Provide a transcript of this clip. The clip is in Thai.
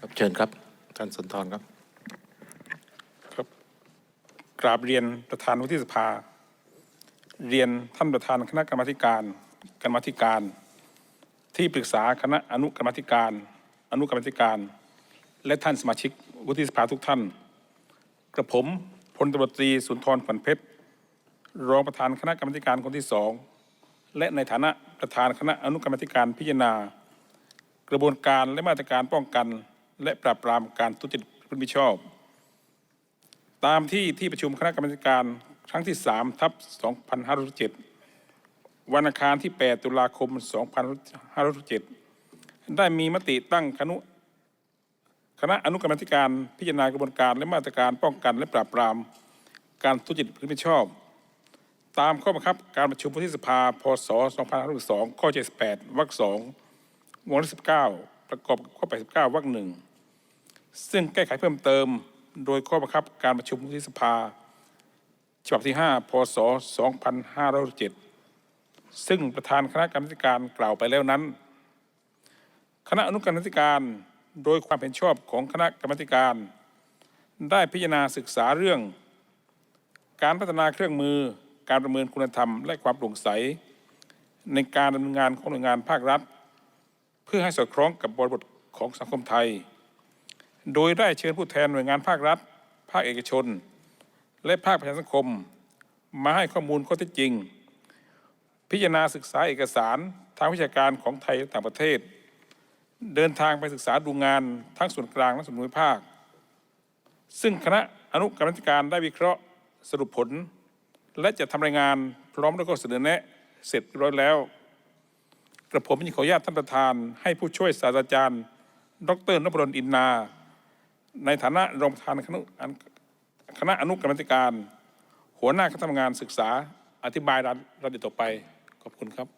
ครับเชิญครับ ท่านสุนทรครับ ครับ กราบเรียนประธานวุฒิสภา เรียนท่านประธานคณะกรรมาธิการกรรมธิการ ที่ปรึกษาคณะอนุกรรมธิการ อนุกรรมธิการ และท่านสมาชิกวุฒิสภาทุกท่าน กระผมพลตำรวจตรีสุนทรขวัญเพชรรองประธานคณะกรรมาธิการคนที่สองและในฐานะประธานคณะอนุกรรมธิการพิจารณา กระบวนการและมาตรการป้องกัน และปราบปรามการทุจริตประพฤติมิชอบ ตามที่ที่ประชุมคณะกรรมการครั้งที่3ทับ2507วันอังคารที่ 8 ตุลาคม 2507 ได้มีมติตั้งคณะคณะอนุกรรมธิการพิจารณากระบวนการและมาตรการป้องกันและปราบปราม การทุจริตประพฤติมิชอบ ตามข้อบังคับการประชุมวุฒิสภา พศ 2562ข้อ 78 วรรค 2 วงเล็บ19 ประกอบกับข้อ 89 วรรคหนึ่ง ซึ่งแก้ไขเพิ่มเติมโดยข้อบังคับการประชุมวุฒิสภา ฉบับที่ 5 พศ 2507 ซึ่งประธานคณะกรรมการกล่าวไปแล้วนั้น คณะอนุกรรมธิการโดยความเห็นชอบของคณะกรรมการ ได้พิจารณาศึกษาเรื่อง การพัฒนาเครื่องมือการประเมินคุณธรรม และความโปร่งใส ในการดำเนินงานของหน่วยงานภาครัฐ เพื่อให้สอดคล้องกับบริบทของสังคมไทย โดยได้เชิญผู้แทนหน่วยงานภาครัฐ ภาคเอกชน และภาคประชาสังคม มาให้ข้อมูลข้อเท็จจริง พิจารณาศึกษาเอกสารทางวิชาการของไทยและต่างประเทศ เดินทางไปศึกษาดูงานทั้งส่วนกลางและส่วนภูมิภาค ซึ่งคณะอนุกรรมการได้วิเคราะห์สรุปผล และจะทำรายงานพร้อมด้วยข้อเสนอแนะเสร็จเรียบร้อยแล้ว กระผมจึงขออนุญาตท่านประธาน ให้ผู้ช่วยศาสตราจารย์ ดรนพดลอินนา ในฐานะรองประธานคณะคณะอนุกรรมการ หัวหน้าคณะทำงานศึกษาอธิบายรายละเอียดต่อไป ขอบคุณครับ